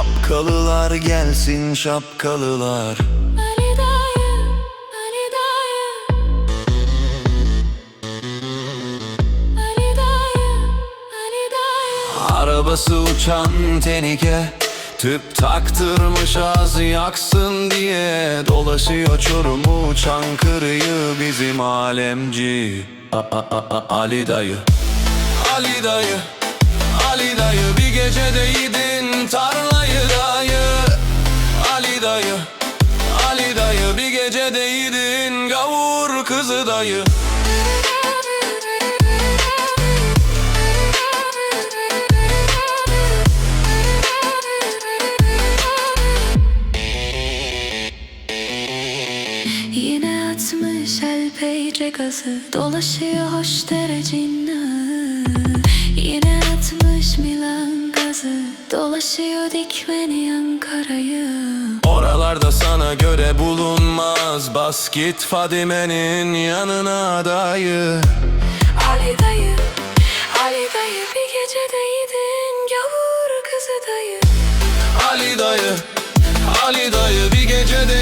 Şapkalılar gelsin şapkalılar. Ali dayı, Ali dayı. Ali dayı, Ali dayı. Arabası uçan tenike Tüp taktırmış az yaksın diye. Dolaşıyor Çorum'u Çankırı'yı bizim alemci. A- a- a- a- Ali dayı. Ali dayı Ali dayı. Bir gecede yedin tarlayı gecede yedin gavur kızı dayı. Yine atmış el gazı Dolaşıyor hoş derecina Dolaşıyor dikmeni Ankara'yı Oralarda sana göre bulunmaz. Bas git Fadime'nin yanına dayı. Ali dayı, Ali dayı Bir gecede yedin gavur kızı dayı. Ali dayı Ali dayı bir gecede